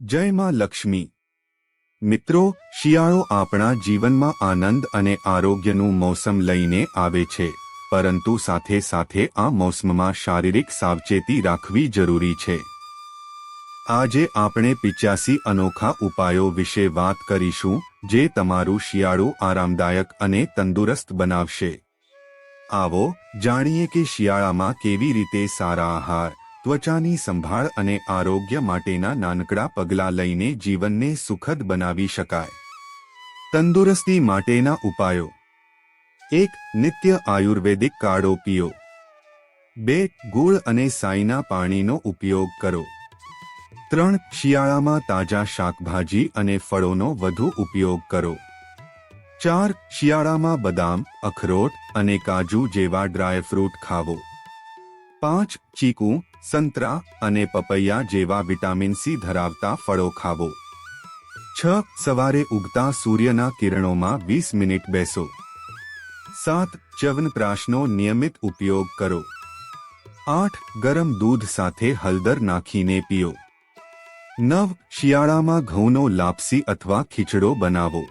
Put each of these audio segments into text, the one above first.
જય માં લક્ષ્મી. મિત્રો, શિયાળો આપણા જીવનમાં આનંદ અને આરોગ્યનું મોસમ લઈને આવે છે, પરંતુ સાથે સાથે આ મોસમમાં શારીરિક સાવચેતી રાખવી જરૂરી છે. આજે આપણે પિચ્યાસી અનોખા ઉપાયો વિશે વાત કરીશું, જે તમારું શિયાળું આરામદાયક અને તંદુરસ્ત બનાવશે. આવો, જાણીએ કે શિયાળામાં કેવી રીતે સારા આહાર ત્વચાની સંભાળ અને આરોગ્ય માટેના નાનકડા પગલાં લઈને જીવનને સુખદ બનાવી શકાય. તંદુરસ્તી માટેના ઉપાયો. એક, નિત્ય આયુર્વેદિક કાળો પીઓ. બે, ગૂળ અને સાઈના પાણીનો ઉપયોગ કરો. ત્રણ, શિયાળામાં તાજા શાકભાજી અને ફળોનો વધુ ઉપયોગ કરો. ચાર, શિયાળામાં બદામ, અખરોટ અને કાજુ જેવા ડ્રાયફ્રૂટ ખાવો. પાંચ ચીકુ, સંતરા અને પપૈયા જેવા વિટામિન સી ધરાવતા ફળો ખાવો. છ, સવારે ઉગતા સૂર્યના કિરણોમાં વીસ મિનિટ બેસો. સાત, ચ્યવનપ્રાશનો નિયમિત ઉપયોગ કરો. આઠ, ગરમ દૂધ સાથે હળદર નાખીને પીઓ. નવ, શિયાળામાં ઘઉંનો લાપસી અથવા ખીચડો બનાવો.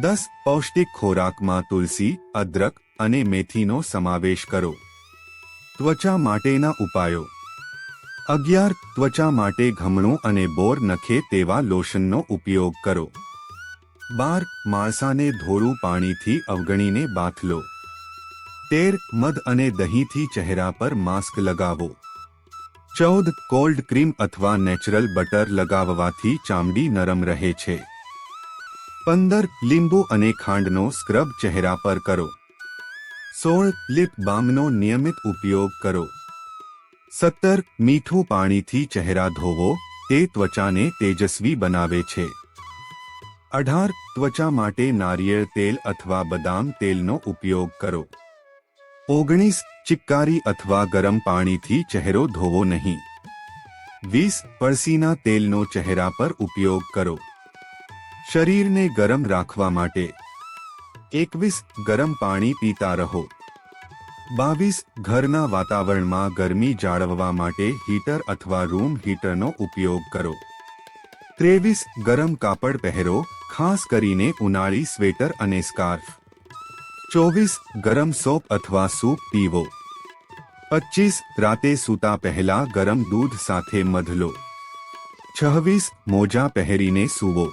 દસ, પૌષ્ટિક ખોરાકમાં તુલસી, અદરક અને મેથીનો સમાવેશ કરો. ત્વચા માટેના ઉપાયો. અગિયાર, ત્વચા માટે ઘમણો અને બોર નખે તેવા લોશનનો ઉપયોગ કરો. બાર માણસાને ધોળું પાણીથી અવગણીને બાથ લો. તેર, મધ અને દહીંથી ચહેરા પર માસ્ક લગાવો. ચૌદ, કોલ્ડ ક્રીમ અથવા નેચરલ બટર લગાવવાથી ચામડી નરમ રહે છે. પંદર, લીંબુ અને ખાંડનો સ્ક્રબ ચહેરા પર કરો. સોળ લિપ બામનો નિયમિત ઉપયોગ કરો. સત્તર મીઠું પાણીથી ચહેરા ધોવો, તે ત્વચાને તેજસ્વી બનાવે છે. અઢાર ત્વચા માટે નારિયેળ તેલ અથવા બદામ તેલનો ઉપયોગ કરો. ઓગણીસ ચિક્કારી અથવા ગરમ પાણીથી ચહેરો ધોવો નહીં. વીસ પરસીના તેલનો ચહેરા પર ઉપયોગ કરો. શરીરને ગરમ રાખવા માટે એકવીસ ગરમ પાણી પીતા રહો. બાવીસ ઘરના વાતાવરણમાં ગરમી જાળવવા માટે હીટર અથવા રૂમ હીટરનો ઉપયોગ કરો. ત્રેવીસ ગરમ કાપડ પહેરો, ખાસ કરીને ઉનાળી સ્વેટર અને સ્કાર્ફ. ચોવીસ ગરમ સોપ અથવા સૂપ પીવો. પચીસ રાતે સૂતા પહેલા ગરમ દૂધ સાથે મધ લો. છવ્વીસ મોજા પહેરીને સૂવો.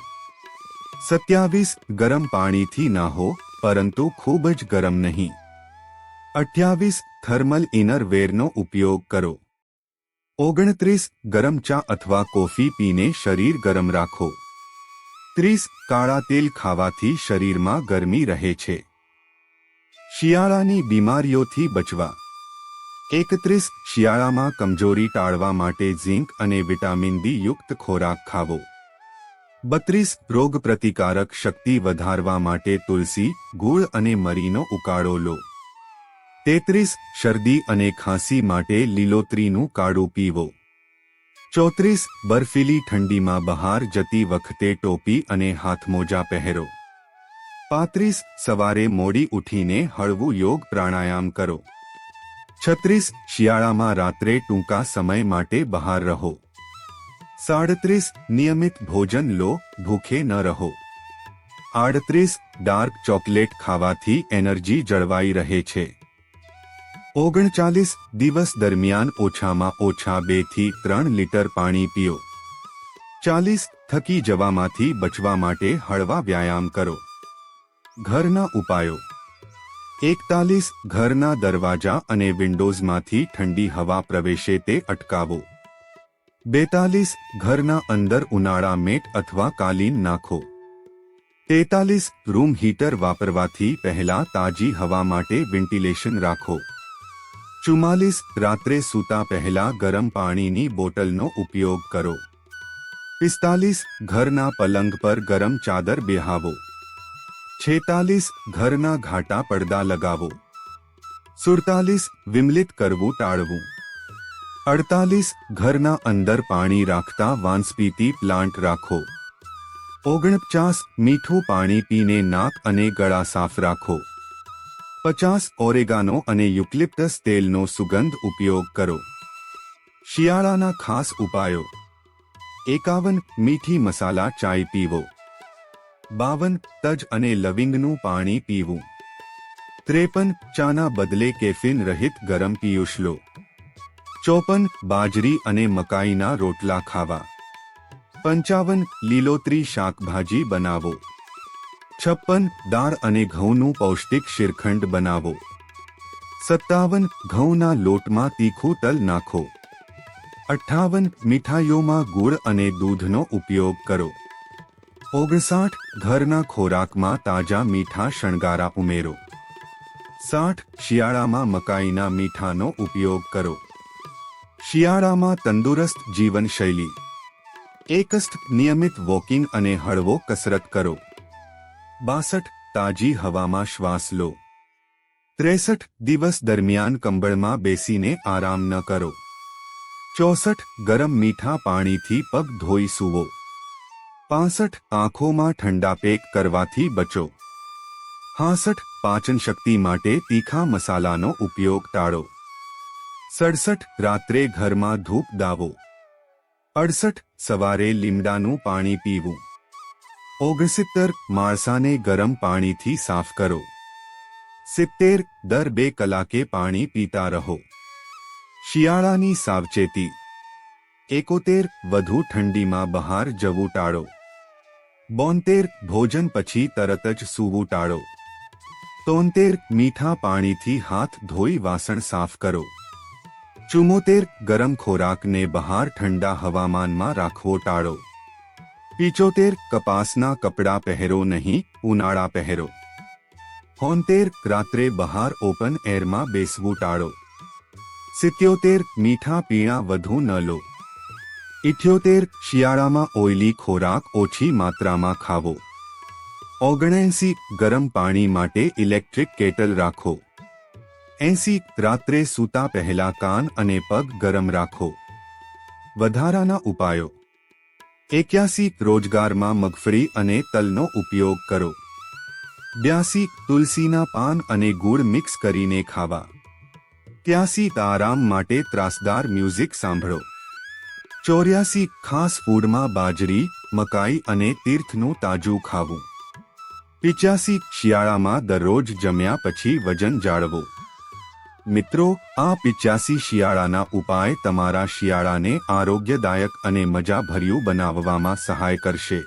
સત્યાવીસ ગરમ પાણીથી નાહો પરંતુ ખૂબ જ ગરમ નહીં. અઠ્યાવીસ થર્મલ ઇનર વેરનો ઉપયોગ કરો. ઓગણત્રીસ ગરમ ચા અથવા કોફી પીને શરીર ગરમ રાખો. ત્રીસ કાળા તેલ ખાવાથી શરીરમાં ગરમી રહે છે. શિયાળાની બીમારીઓથી બચવા. એકત્રીસ શિયાળામાં કમજોરી ટાળવા માટે ઝીંક અને વિટામિન ડી યુક્ત ખોરાક ખાવો. બત્રીસ રોગ પ્રતિકારક શક્તિ વધારવા માટે તુલસી, ગુળ અને મરીનો ઉકાળો લો. તેત્રીસ, શરદી અને ખાંસી માટે લીલોતરીનું કાળું પીવો. ચોત્રીસ, બર્ફીલી ઠંડીમાં બહાર જતી વખતે ટોપી અને હાથમોજા પહેરો. પાંત્રીસ, સવારે મોડી ઉઠીને હળવું યોગ પ્રાણાયામ કરો. છત્રીસ, શિયાળામાં રાત્રે ટૂંકા સમય માટે બહાર રહો. સાડત્રીસ, નિયમિત ભોજન લો, ભૂખે ન રહો. આડત્રીસ, ડાર્ક ચોકલેટ ખાવાથી એનર્જી જળવાઈ રહે છે. ઓગણચાલીસ, દિવસ દરમિયાન ઓછામાં ઓછા બેથી ત્રણ લીટર પાણી પીઓ. ચાલીસ, થકી જવામાંથી બચવા માટે હળવા વ્યાયામ કરો. ઘરના ઉપાયો. એકતાલીસ, ઘરના દરવાજા અને વિન્ડોઝમાંથી ઠંડી હવા પ્રવેશે તે અટકાવો. બેતાલીસ ઘરના અંદર ઉનાળા મેટ અથવા કાલીન નાખો. તેતાલીસ રૂમ હીટર વાપરવાથી પહેલા તાજી હવા માટે વેન્ટિલેશન રાખો. ચુમ્માલીસ રાત્રે સૂતા પહેલા ગરમ પાણીની બોટલનો ઉપયોગ કરો. પિસ્તાલીસ ઘરના પલંગ પર ગરમ ચાદર બેહાવો. છેતાલીસ ઘરના ઘાટા પડદા લગાવો. સુડતાલીસ વિમલિત કરવું ટાળવું. અડતાલીસ ઘરના અંદર પાણી રાખતા વાંસપીતી પ્લાન્ટ રાખો. ઓગણપચાસ મીઠું પાણી પીને નાક અને ગળા સાફ રાખો. પચાસ ઓરેગાનો અને યુક્લિપ્ટસ તેલનો સુગંધ ઉપયોગ કરો. શિયાળાના ખાસ ઉપાયો. એકાવન મીઠી મસાલા ચાય પીવો. બાવન તજ અને લવિંગનું પાણી પીવું. ત્રેપન ચાના બદલે કેફીન રહિત ગરમ પિયુષ લો. ચોપન, બાજરી અને મકાઈના રોટલા ખાવા. પંચાવન, લીલોતરી શાકભાજી બનાવો. છપ્પન, દાળ અને ઘઉંનું પૌષ્ટિક શિરખંડ બનાવો. સત્તાવન, ઘઉંના લોટમાં તીખું તલ નાખો. અઠ્ઠાવન, મીઠાઈઓમાં ગુળ અને દૂધનો ઉપયોગ કરો. ઓગણસાઠ, ઘરના ખોરાકમાં તાજા મીઠા શણગારા ઉમેરો. સાઠ, શિયાળામાં મકાઈના મીઠાનો ઉપયોગ કરો. શિયાળામાં તંદુરસ્ત જીવનશૈલી. એકસ્થ નિયમિત વોકિંગ અને હળવો કસરત કરો. બાસઠ, તાજી હવામાં શ્વાસ લો. ત્રેસઠ દિવસ દરમિયાન કંબળમાં બેસીને આરામ ન કરો. ચોસઠ, ગરમ મીઠા પાણીથી પગ ધોઈ સૂવો. પાસઠ, આંખોમાં ઠંડા પેક કરવાથી બચો. હાસઠ પાચન શક્તિ માટે તીખા મસાલાનો ઉપયોગ ટાળો. સડસઠ રાત્રે ઘરમાં ધૂપ દાવો. અડસઠ સવારે લીમડાનું પાણી પીવું. ઓગણસિત્તર માળસાને ગરમ પાણીથી સાફ કરો. સિત્તેર દર બે કલાકે પાણી પીતા રહો. શિયાળાની સાવચેતી. એકોતેર વધુ ઠંડીમાં બહાર જવું ટાળો. બોતેર ભોજન પછી તરત જ સૂવું ટાળો. તોતેર મીઠા પાણીથી હાથ ધોઈ વાસણ સાફ કરો. ચુમ્મોતેર ગરમ ખોરાકને બહાર ઠંડા હવામાનમાં રાખવો ટાળો. પિચોતેર કપાસના કપડાં પહેરો નહીં, ઉનાળા પહેરો. હોનતેર રાત્રે બહાર ઓપન એરમાં બેસવું ટાળો. સિત્યોતેર મીઠા પીણા વધુ ન લો. ઇઠ્યોતેર શિયાળામાં ઓઇલી ખોરાક ઓછી માત્રામાં ખાવો. ઓગણએંસી ગરમ પાણી માટે ઇલેક્ટ્રિક કેટલ રાખો. એંસી રાત્રે સૂતા પહેલા કાન અને પગ ગરમ રાખો. વધારાના ઉપાયો. એક્યાસી રોજગારમાં મગફળી અને તલનો ઉપયોગ કરો. બ્યાસી તુલસીના પાન અને ગુળ મિક્સ કરીને ખાવા. ત્યાસી આરામ માટે ત્રાસદાર મ્યુઝિક સાંભળો. ચોર્યાસી ખાસ ફૂડમાં બાજરી, મકાઈ અને તીર્થનું તાજું ખાવું. પિચ્યાસી શિયાળામાં દરરોજ જમ્યા પછી વજન જાળવો. મિત્રો, આ પિચ્યાસી શિયાળાના ઉપાય તમારા શિયાળાને આરોગ્યદાયક અને મજાભર્યું બનાવવામાં સહાય કરશે.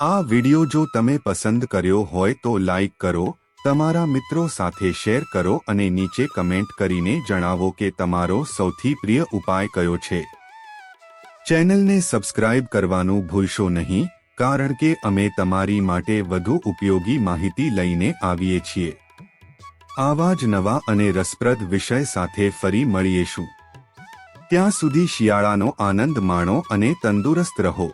આ વિડિયો જો તમે પસંદ કર્યો હોય તો લાઈક કરો, તમારા મિત્રો સાથે શેર કરો અને નીચે કમેન્ટ કરીને જણાવો કે તમારો સૌથી પ્રિય ઉપાય કયો છે. ચેનલને સબસ્ક્રાઇબ કરવાનું ભૂલશો નહીં, કારણ કે અમે તમારી માટે વધુ ઉપયોગી માહિતી લઈને આવીએ છીએ. આવા જ નવા અને રસપ્રદ વિષય સાથે ફરી મળીએશું. ત્યાં સુધી શિયાળાનો આનંદ માણો અને તંદુરસ્ત રહો.